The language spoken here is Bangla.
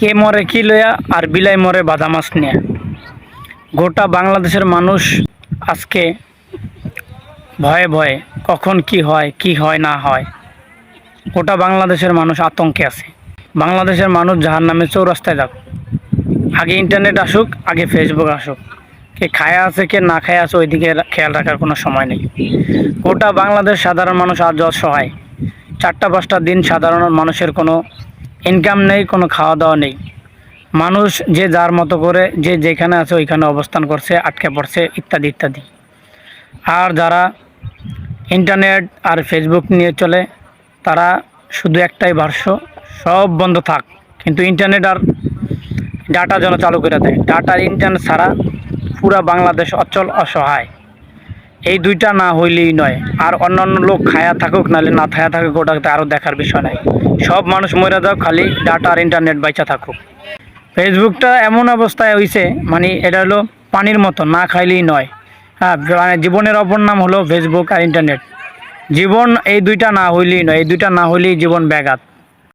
কে মরে কি লইয়া আর বিলাই মরে বাদা মাছ নিয়ে। গোটা বাংলাদেশের মানুষ আজকে ভয়ে ভয়ে কখন কি হয় কি হয়, না হয়, গোটা বাংলাদেশের মানুষ আতঙ্কে আছে। বাংলাদেশের মানুষ যাহার নামে চৌরাস্তায় যাক। আগে ইন্টারনেট আসুক, আগে ফেসবুক আসুক। কে খায়া আছে, কে না খায়া আছে, ওইদিকে খেয়াল রাখার কোনো সময় নেই। গোটা বাংলাদেশ সাধারণ মানুষ আজ অসহায়। চারটা পাঁচটা দিন সাধারণ মানুষের কোনো ইনকাম নেই, কোনো খাওয়া দাওয়া নেই। মানুষ যে যার মতো করে, যে যেখানে আছে ওইখানে অবস্থান করছে, আটকে পড়ছে, ইত্যাদি ইত্যাদি। আর যারা ইন্টারনেট আর ফেসবুক নিয়ে চলে, তারা শুধু একটাই ভাষ্য, সব বন্ধ থাক। কিন্তু ইন্টারনেট আর ডাটা যেন চালু করে দেয়। ডাটা ইন্টারনেট ছাড়া পুরা বাংলাদেশ অচল, অসহায়। এই দুইটা না হইলেই নয়। আর অন্যান্য লোক খায়া থাকুক, নাহলে না খায়া থাকুক, ওটাতে আরও দেখার বিষয় নাই। সব মানুষ মরে যাও, খালি ডাটা আর ইন্টারনেট বাইচা থাকুক। ফেসবুকটা এমন অবস্থায় হইছে মানে এটা হলো পানির মতো, না খাইলেই নয়। হ্যাঁ মানে জীবনের অপর নাম হলো ফেসবুক আর ইন্টারনেট জীবন এই দুইটা না হইলেই নয়, এই দুইটা না হইলেই জীবন ব্যাঘাত।